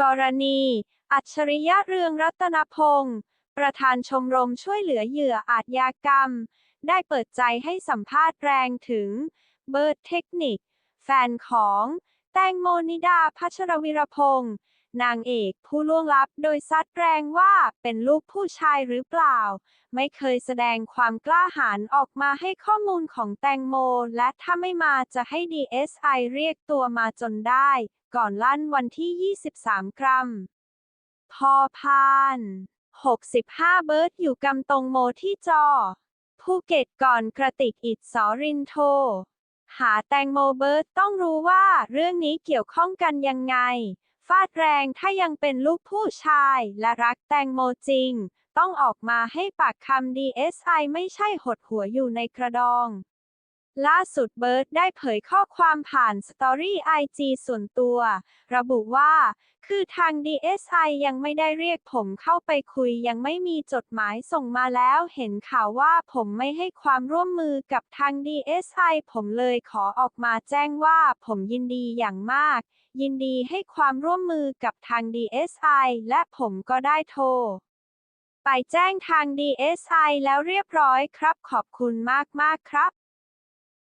กรณี อัจฉริยะเรืองรัตนพงศ์ประธานชมรมช่วยเหลือเหยื่ออาชญากรรม ได้เปิดใจให้สัมภาษณ์แรงถึง เบิร์ดเทคนิค แฟนของ แตงโมนิดาพัชรวิรพงศ์ นางเอกผู้ล่วงลับโดยซัดแรงว่าเป็นลูกผู้ชายหรือเปล่า ไม่เคยแสดงความกล้าหาญออกมาให้ข้อมูลของแตงโม และถ้าไม่มาจะให้ DSI เรียกตัวมาจนได้ ก่อนลั่นวันที่ 23 กรัม พอพาน 65 เบิร์ดอยู่กำตรงโมที่จอภูเก็ตก่อนกระติกอิดสอรินโทหาแตงโมเบิร์ดต้องรู้ว่าเรื่องนี้เกี่ยวข้องกันยังไง ฟาดแรงถ้ายังเป็นลูกผู้ชายและรักแตงโมจริง ต้องออกมาให้ปากคำ DSI ไม่ใช่หดหัวอยู่ในกระดอง ล่าสุดเบิร์ดได้เผยข้อความผ่านสตอรี่ไอจีส่วนตัว ระบุว่า คือทาง DSI ยังไม่ได้เรียกผมเข้าไปคุยยังไม่มีจดหมายส่งมาแล้วเห็นข่าวว่าผมไม่ให้ความร่วมมือกับทาง DSI ผมเลยขอออกมาแจ้งว่าผมยินดีอย่างมาก ยินดีให้ความร่วมมือกับทาง DSI และผมก็ได้โทรไปแจ้งทาง DSI แล้วเรียบร้อยครับ ขอบคุณมากๆครับ